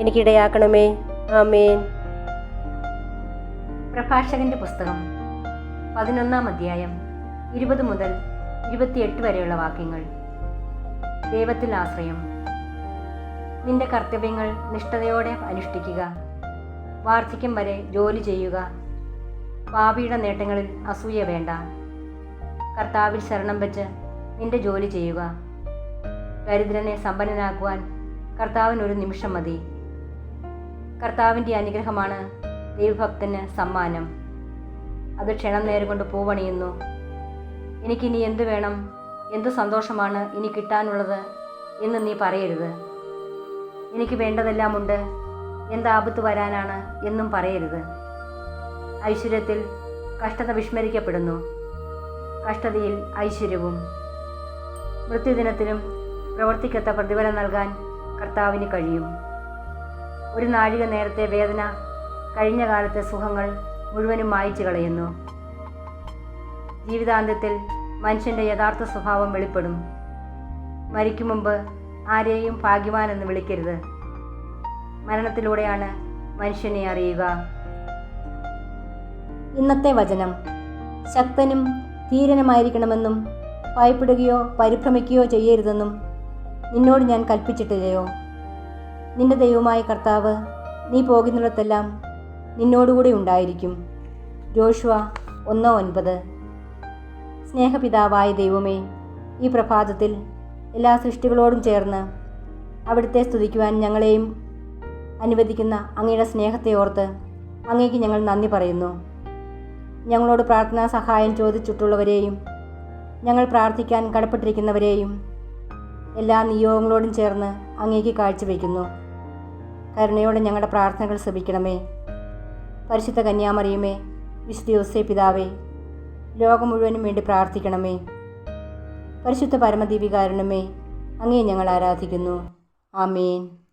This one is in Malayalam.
എനിക്കിടയാക്കണമേ. ആമേൻ. പ്രഭാഷകന്റെ പുസ്തകം പതിനൊന്നാം അധ്യായം ഇരുപത് മുതൽ ഇരുപത്തിയെട്ട് വരെയുള്ള വാക്യങ്ങൾ. ദൈവത്തിൽ ആശ്രയം. നിന്റെ കർത്തവ്യങ്ങൾ നിഷ്ഠതയോടെ അനുഷ്ഠിക്കുക. വാർദ്ധക്യം വരെ ജോലി ചെയ്യുക. പാപിയുടെ നേട്ടങ്ങളിൽ അസൂയ വേണ്ട. കർത്താവിൽ ശരണം വെച്ച് നിന്റെ ജോലി ചെയ്യുക. ദരിദ്രനെ സമ്പന്നനാക്കുവാൻ കർത്താവിനൊരു നിമിഷം മതി. കർത്താവിന്റെ അനുഗ്രഹമാണ് ദൈവഭക്തന് സമ്മാനം. അത് ക്ഷണം നേരം കൊണ്ട് പൂവണിയുന്നു. എനിക്കിനി എന്ത് വേണം? എന്ത് സന്തോഷമാണ് ഇനി കിട്ടാനുള്ളത് എന്ന് നീ പറയരുത്. എനിക്ക് വേണ്ടതെല്ലാമുണ്ട്. എന്ത് ആപത്ത് വരാനാണ് എന്നും പറയരുത്. ഐശ്വര്യത്തിൽ കഷ്ടത വിസ്മരിക്കപ്പെടുന്നു. കഷ്ടതയിൽ ഐശ്വര്യവും. മൃത്യുദിനത്തിലും പ്രവർത്തിക്കത്ത പ്രതിഫലം നൽകാൻ കർത്താവിന് കഴിയും. ഒരു നാഴിക നേരത്തെ വേദന കഴിഞ്ഞ കാലത്തെ സുഖങ്ങൾ മുഴുവനും മായ്ച്ചു കളയുന്നു. ജീവിതാന്ത്യത്തിൽ മനുഷ്യന്റെ യഥാർത്ഥ സ്വഭാവം വെളിപ്പെടും. മരിക്കും മുമ്പ് ആരെയും ഭാഗ്യവാൻ എന്ന് വിളിക്കരുത്. മരണത്തിലൂടെയാണ് മനുഷ്യനെ അറിയുക. ഇന്നത്തെ വചനം ശക്തനും ധീരനുമായിരിക്കണമെന്നും ഭയപ്പെടുകയോ പരിഭ്രമിക്കുകയോ ചെയ്യരുതെന്നും നിന്നോട് ഞാൻ കൽപ്പിച്ചിട്ടില്ലയോ? നിന്റെ ദൈവമായ കർത്താവ് നീ പോകുന്നിടത്തെല്ലാം നിന്നോടുകൂടി ഉണ്ടായിരിക്കും. ജോഷുവ ഒന്ന് ഒൻപത്. സ്നേഹപിതാവായ ദൈവമേ ഈ പ്രഭാതത്തിൽ എല്ലാ സൃഷ്ടികളോടും ചേർന്ന് അവിടുത്തെ സ്തുതിക്കുവാൻ ഞങ്ങളെയും അനുവദിക്കുന്ന അങ്ങയുടെ സ്നേഹത്തെ ഓർത്ത് അങ്ങേക്ക് ഞങ്ങൾ നന്ദി പറയുന്നു. ഞങ്ങളോട് പ്രാർത്ഥനാ സഹായം ചോദിച്ചിട്ടുള്ളവരെയും ഞങ്ങൾ പ്രാർത്ഥിക്കാൻ കടപ്പെട്ടിരിക്കുന്നവരെയും എല്ലാ നിയോഗങ്ങളോടും ചേർന്ന് അങ്ങേക്ക് കാഴ്ചവെക്കുന്നു കരുണയോടെ ഞങ്ങളുടെ പ്രാർത്ഥനകൾ ശ്രമിക്കണമേ. പരിശുദ്ധ കന്യാമറിയുമേ വിശുദ്ധ യോസേ പിതാവേ ലോകം മുഴുവനും വേണ്ടി പ്രാർത്ഥിക്കണമേ. പരിശുദ്ധ പരമദീപികാരണമേ അങ്ങേ ഞങ്ങൾ ആരാധിക്കുന്നു. ആമേൻ.